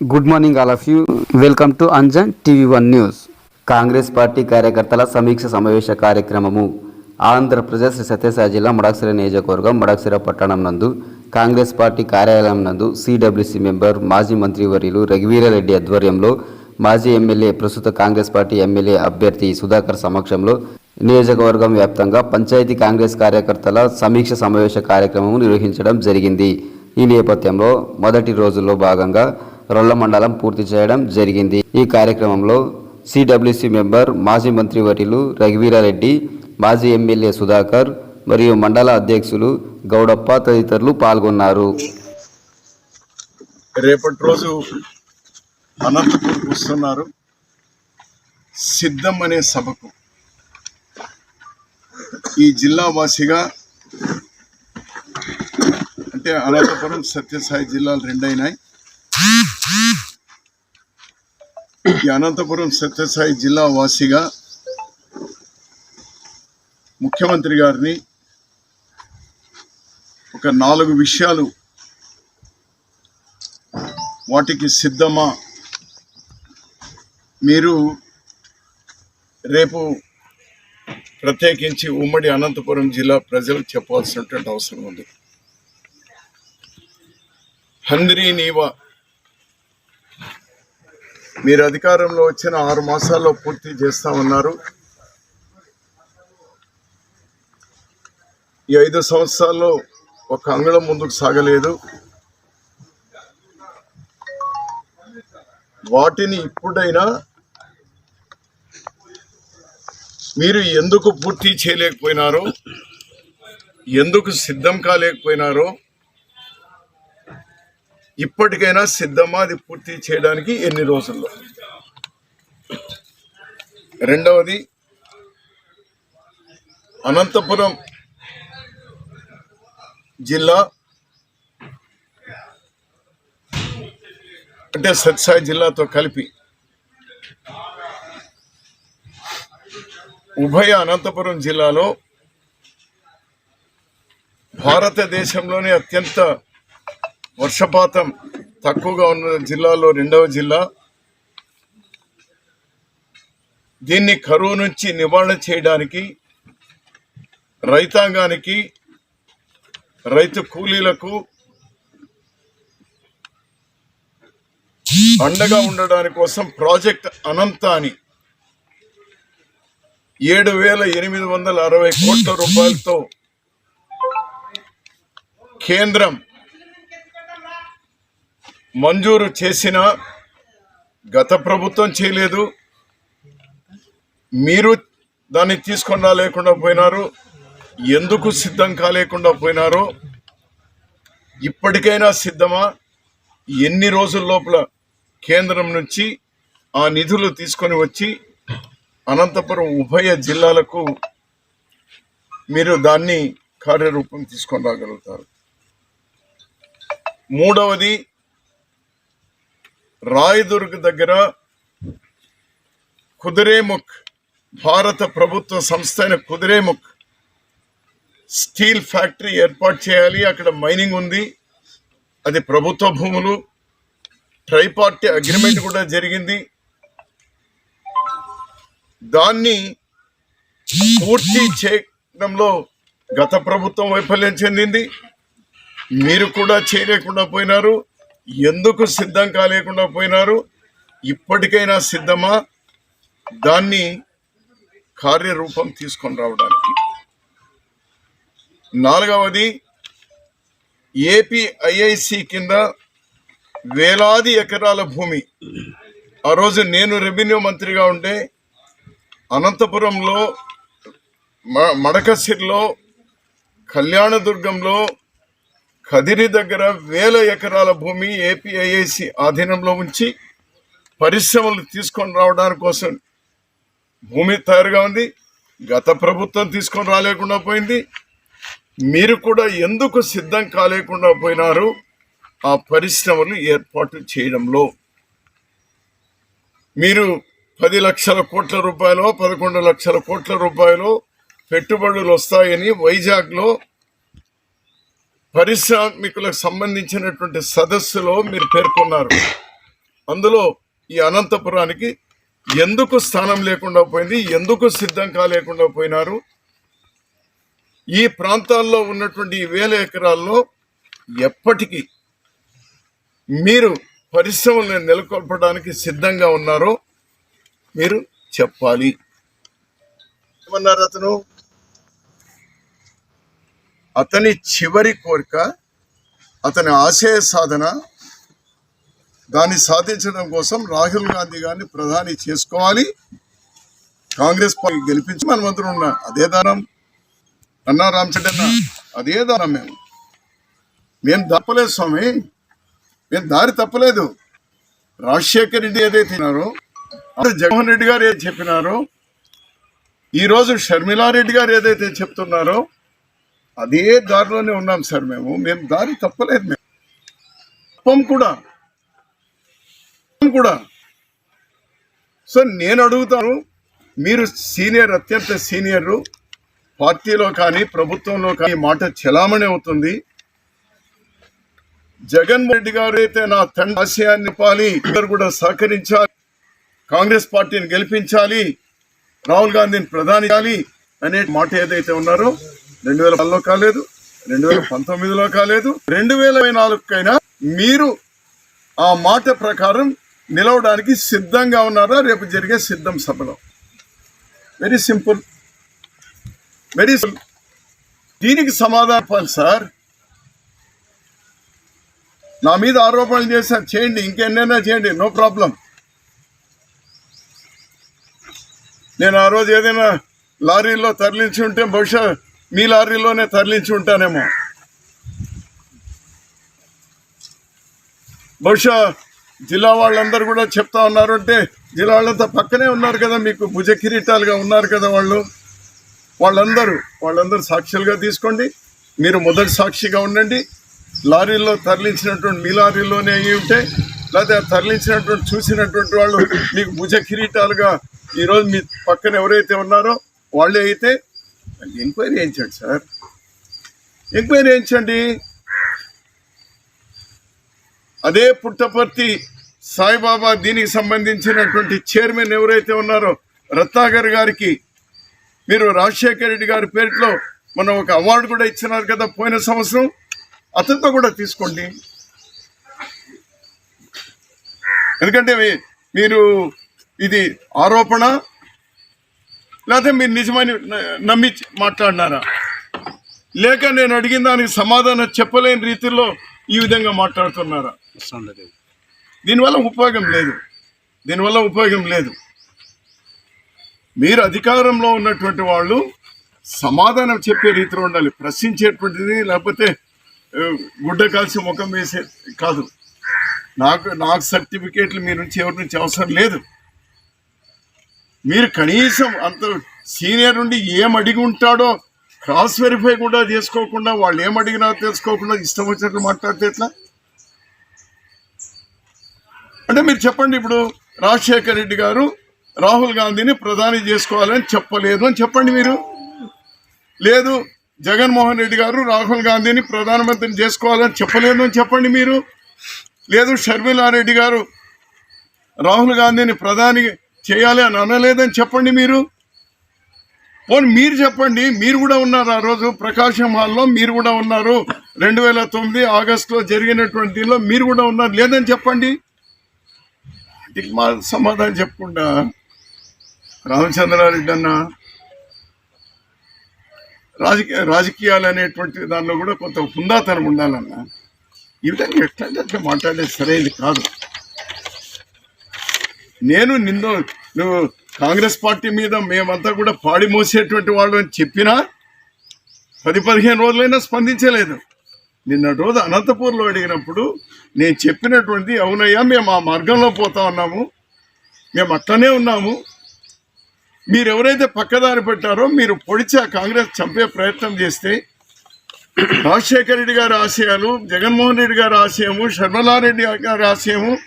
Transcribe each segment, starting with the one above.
Good morning all of you welcome to Anjan TV one news Congress party కార్యకర్తల సమీక్ష సమావేశ కార్యక్రమము. ఆంధ్రప్రదేశ్ శ్రీ సత్యసాయి జిల్లా మడక్సిర నియోజకవర్గం మడక్సిర పట్టణం నందు కాంగ్రెస్ పార్టీ కార్యాలయం నందు సిడబ్ల్యూసి మెంబర్ మాజీ మంత్రివర్యులు రఘువీరారెడ్డి ఆధ్వర్యంలో మాజీ ఎమ్మెల్యే ప్రస్తుత కాంగ్రెస్ పార్టీ ఎమ్మెల్యే అభ్యర్థి సుధాకర్ సమక్షంలో నియోజకవర్గం వ్యాప్తంగా పంచాయతీ కాంగ్రెస్ కార్యకర్తల సమీక్ష సమావేశ కార్యక్రమం నిర్వహించడం జరిగింది. ఈ నేపథ్యంలో మొదటి రోజుల్లో భాగంగా రొల్ల మండలం పూర్తి చేయడం జరిగింది. ఈ కార్యక్రమంలో సిడబ్ల్యూసి మెంబర్ మాజీ మంత్రివర్యులు రఘువీరారెడ్డి మాజీ ఎమ్మెల్యే సుధాకర్ మరియు మండల అధ్యక్షులు గౌడప్ప తదితరులు పాల్గొన్నారు. రేపటి రోజు వస్తున్నారు. సిద్ధం అనే సభకు ఈ జిల్లావాసిగా అంటే అనంతపురం సత్యసాయి జిల్లాలు రెండైనాయి. ఈ అనంతపురం సత్యసాయి జిల్లా వాసిగా ముఖ్యమంత్రి గారిని ఒక నాలుగు విషయాలు వాటికి సిద్ధమా? మీరు రేపు ప్రత్యేకించి ఉమ్మడి అనంతపురం జిల్లా ప్రజలకు చెప్పాల్సినటువంటి అవసరం ఉంది. హంద్రీ నీవా మీరు అధికారంలో వచ్చిన ఆరు మాసాల్లో పూర్తి చేస్తామన్నారు. ఈ ఐదు సంవత్సరాల్లో ఒక అంగుళం ముందుకు సాగలేదు. వాటిని ఇప్పుడైనా మీరు ఎందుకు పూర్తి చేయలేకపోయినారో ఎందుకు సిద్ధం కాలేకపోయినారో ఇప్పటికైనా సిద్ధమా? అది పూర్తి చేయడానికి ఎన్ని రోజుల్లో? రెండవది అనంతపురం జిల్లా అంటే సత్సాయి జిల్లాతో కలిపి ఉభయ అనంతపురం జిల్లాలో భారతదేశంలోనే అత్యంత వర్షపాతం తక్కువగా ఉన్న జిల్లాలో రెండవ జిల్లా. దీన్ని కరువు నుంచి నివారణ చేయడానికి రైతాంగానికి రైతు కూలీలకు అండగా ఉండడానికి కోసం ప్రాజెక్ట్ అనంత అని ఏడు వేల ఎనిమిది వందల అరవై కోట్ల రూపాయలతో కేంద్రం మంజూరు చేసిన గత ప్రభుత్వం చేయలేదు. మీరు దాన్ని తీసుకుండా లేకుండా పోయినారు. ఎందుకు సిద్ధం కాలేకుండా పోయినారో? ఇప్పటికైనా సిద్ధమా? ఎన్ని రోజుల లోపల కేంద్రం నుంచి ఆ నిధులు తీసుకొని వచ్చి అనంతపురం ఉభయ జిల్లాలకు మీరు దాన్ని కార్యరూపం తీసుకొని రాగలుగుతారు? మూడవది రాయదుర్గ్ దగ్గర కుదిరేముఖ్ భారత ప్రభుత్వ సంస్థ అయిన కుదిరేముఖ్ స్టీల్ ఫ్యాక్టరీ ఏర్పాటు చేయాలి. అక్కడ మైనింగ్ ఉంది. అది ప్రభుత్వ భూములు. ట్రైపార్టీ అగ్రిమెంట్ కూడా జరిగింది. దాన్ని పూర్తి చేయడంలో గత ప్రభుత్వం వైఫల్యం చెందింది. మీరు కూడా చేయలేకుండా పోయినారు. ఎందుకు సిద్ధం కాలేకుండా పోయినారు? ఇప్పటికైనా సిద్ధమా? దాన్ని కార్యరూపం తీసుకొని రావడానికి. నాలుగవది ఏపీ ఐఐసి కింద వేలాది ఎకరాల భూమి. ఆ రోజు నేను రెవెన్యూ మంత్రిగా ఉంటే అనంతపురంలో మ- మడకసిరిలో కళ్యాణదుర్గంలో కదిరి దగ్గర వేల ఎకరాల భూమి ఏపీఐఏసి ఆధీనంలో ఉంచి పరిశ్రమలు తీసుకొని రావడానికి కోసం భూమి తయారుగా ఉంది. గత ప్రభుత్వం తీసుకొని రాలేకుండా పోయింది. మీరు కూడా ఎందుకు సిద్ధం కాలేకుండా పోయినారు? ఆ పరిశ్రమలు ఏర్పాటు చేయడంలో. మీరు పది లక్షల కోట్ల రూపాయలు పదకొండు లక్షల కోట్ల రూపాయలు పెట్టుబడులు వస్తాయని వైజాగ్లో పారిశ్రామికులకు సంబంధించినటువంటి సదస్సులో మీరు పేర్కొన్నారు. అందులో ఈ అనంతపురానికి ఎందుకు స్థానం లేకుండా పోయింది? ఎందుకు సిద్ధం కాలేకుండా పోయినారు? ఈ ప్రాంతాల్లో ఉన్నటువంటి వేల ఎకరాల్లో ఎప్పటికీ మీరు పరిశ్రమలను నెలకొల్పడానికి సిద్ధంగా ఉన్నారో మీరు చెప్పాలి. ఏమన్నారు అతను? అతని చివరి కోరిక అతని ఆశయ సాధన దాన్ని సాధించడం కోసం రాహుల్ గాంధీ గారిని ప్రధాని చేసుకోవాలి. కాంగ్రెస్ పార్టీ గెలిపించి మనమందరం ఉన్నాం అదే దానం. అన్నా రామచంద్రన్న అదే దానం మేము. మేము తప్పలేదు స్వామి. మేము దారి తప్పలేదు. రాజశేఖర్ రెడ్డి ఏదైతే తిన్నారో జగన్మోహన్ రెడ్డి గారు ఏది చెప్పినారో ఈరోజు షర్మిలారెడ్డి గారు ఏదైతే చెప్తున్నారో అదే దారిలోనే ఉన్నాం సార్ మేము. మేము దారి తప్పలేదు మేము. తప్పం కూడా. కూడా. సో నేను అడుగుతాను మీరు సీనియర్ అత్యంత సీనియర్ పార్టీలో కానీ ప్రభుత్వంలో కానీ మాట చెలామణి అవుతుంది. జగన్మోహన్ రెడ్డి గారు అయితే నా తండ్రి ఆశయాన్ని నింపాలి. కూడా సహకరించాలి. కాంగ్రెస్ పార్టీని గెలిపించాలి. రాహుల్ గాంధీని ప్రధాని చేయాలి అనే మాట ఏదైతే ఉన్నారో రెండు వేల పదిలో కాలేదు రెండు వేల పంతొమ్మిదిలో కాలేదు రెండు వేల ఇరవై నాలుగుకైనా మీరు ఆ మాట ప్రకారం నిలవడానికి సిద్ధంగా ఉన్నారా? రేపు జరిగే సిద్ధం సభలో. వెరీ సింపుల్ వెరీ సింపుల్ దీనికి సమాధానం సార్. నా మీద ఆరోపణలు చేశారు చేయండి ఇంకెన్నైనా చేయండి నో ప్రాబ్లం నేను ఆ రోజు ఏదైనా లారీలో తరలించి ఉంటే బహుశా మీ లారీలోనే తరలించి ఉంటానేమో. బహుశా జిల్లా వాళ్ళందరూ కూడా చెప్తా ఉన్నారు అంటే జిల్లా వాళ్ళంతా పక్కనే ఉన్నారు కదా మీకు భుజ కిరీటాలుగా ఉన్నారు కదా వాళ్ళు. వాళ్ళందరూ వాళ్ళందరూ సాక్షులుగా తీసుకోండి. మీరు మొదటి సాక్షిగా ఉండండి. లారీల్లో తరలించినటువంటి మీ లారీలోనే అయ్యి ఉంటే లేకపోతే తరలించినటువంటి చూసినటువంటి వాళ్ళు మీకు భుజ కిరీటాలుగా ఈరోజు మీ పక్కన ఎవరైతే ఉన్నారో వాళ్ళే అయితే ఎంక్వైరీ చేయించండి సార్? ఎంక్వైరీ చేయించండి అదే పుట్టపర్తి సాయిబాబా దీనికి సంబంధించినటువంటి చైర్మన్ ఎవరైతే ఉన్నారో రత్నాకర్ గారికి మీరు రాజశేఖర రెడ్డి గారి పేరులో మనం ఒక అవార్డు కూడా ఇచ్చినారు కదా పోయిన సంవత్సరం అతనితో కూడా తీసుకోండి. ఎందుకంటే మీరు ఇది ఆరోపణ లేకపోతే మీరు నిజమని నమ్మి మాట్లాడినారా? లేక నేను అడిగిన దానికి సమాధానం చెప్పలేని రీతిలో ఈ విధంగా మాట్లాడుతున్నారా? దీనివల్ల ఉపయోగం లేదు. దీనివల్ల ఉపయోగం లేదు. మీరు అధికారంలో ఉన్నటువంటి వాళ్ళు సమాధానం చెప్పే రీతిలో ఉండాలి. ప్రశ్నించేటువంటిది లేకపోతే గుడ్డ కాల్చి ముఖం వేసే కాదు. నాకు నాకు సర్టిఫికేట్లు మీ నుంచి ఎవరి నుంచి అవసరం లేదు. మీరు కనీసం అంత సీనియర్ నుండి ఏం అడిగి ఉంటాడో క్రాస్ వెరిఫై కూడా చేసుకోకుండా వాళ్ళు ఏం అడిగినా తెలుసుకోకుండా ఇష్టం వచ్చినట్లు మాట్లాడితే ఎట్లా? అంటే మీరు చెప్పండి ఇప్పుడు రాజశేఖర రెడ్డి గారు రాహుల్ గాంధీని ప్రధాని చేసుకోవాలని చెప్పలేదు అని చెప్పండి మీరు. లేదు జగన్మోహన్ రెడ్డి గారు రాహుల్ గాంధీని ప్రధానమంత్రిని చేసుకోవాలని చెప్పలేదు అని చెప్పండి మీరు. లేదు షర్మిలారెడ్డి గారు రాహుల్ గాంధీని ప్రధాని చేయాలి అని అనలేదని చెప్పండి మీరు? పోనీ మీరు చెప్పండి మీరు కూడా ఉన్నారు ఆ రోజు ప్రకాశం హాల్లో మీరు కూడా ఉన్నారు. రెండు వేల తొమ్మిది ఆగస్టులో జరిగినటువంటి దీనిలో మీరు కూడా ఉన్నారు లేదని చెప్పండి. మా సమాధానం చెప్పకుండా రామచంద్రారెడ్డి అన్న రాజకీయ రాజకీయాలు అనేటువంటి దానిలో కూడా కొంత హుందాతనం ఉండాలన్న. ఈ విధంగా ఎట్లాంటి అట్లా మాట్లాడేది సరైనది కాదు. నేను నిన్ను నువ్వు కాంగ్రెస్ పార్టీ మీద మేమంతా కూడా పాడి మోసేటువంటి వాళ్ళు అని చెప్పినా పది పదిహేను రోజులైనా స్పందించలేదు. నిన్న రోజు అనంతపూర్లో అడిగినప్పుడు నేను చెప్పినటువంటి అవునయ్యా మేము ఆ మార్గంలో పోతా ఉన్నాము. మేము అట్లనే ఉన్నాము. మీరు ఎవరైతే పక్కదారి పెట్టారో మీరు పొడిచి ఆ కాంగ్రెస్ చంపే ప్రయత్నం చేస్తే రాజశేఖర రెడ్డి గారి ఆశయాలు జగన్మోహన్ రెడ్డి గారి ఆశయము శర్మలారెడ్డి గారి ఆశయము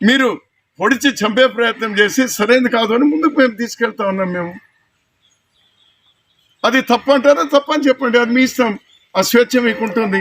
మీరు పొడిచి చంపే ప్రయత్నం చేసి సరైనది కాదు అని ముందుకు మేము తీసుకెళ్తా ఉన్నాం మేము. అది తప్పు అంటారా? తప్పని చెప్పండి. అది మీ ఇష్టం. ఆ స్వేచ్ఛ మీకు ఉంటుంది.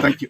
Thank you